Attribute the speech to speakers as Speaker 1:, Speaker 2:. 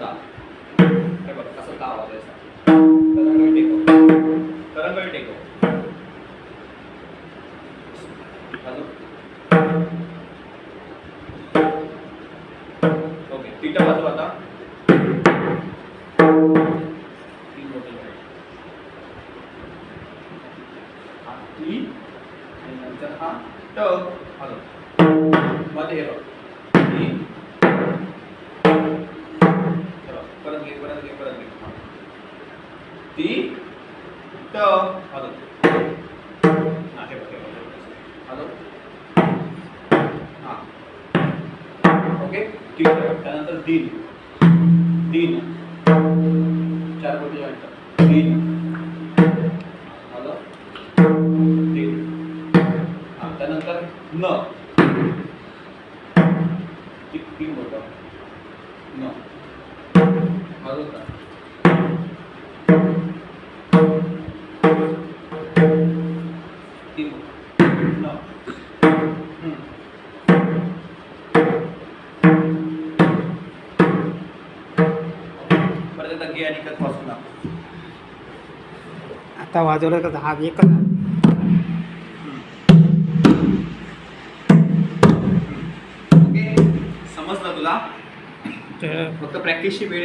Speaker 1: ताल हे बघ असं ताल आवाज आहे तरंगळी टेकव. तरंगळी टेकव. ओके तिटा वाजव आता. ती हा ट आलो मध्ये हे बघ. परत घे परत घे परत ती ट हलव हा हे बघ हे बघ, ओके. ठीक आहे. त्यानंतर दिन. दिन. चार कोटी जॉईंट दिन. आलं दिन. हा त्यानंतर न. तीन बोटं न. दाखव
Speaker 2: आता वाजवलं का हा एकच
Speaker 1: समजलं तुला?
Speaker 2: तर
Speaker 1: फक्त प्रॅक्टिसची वेळ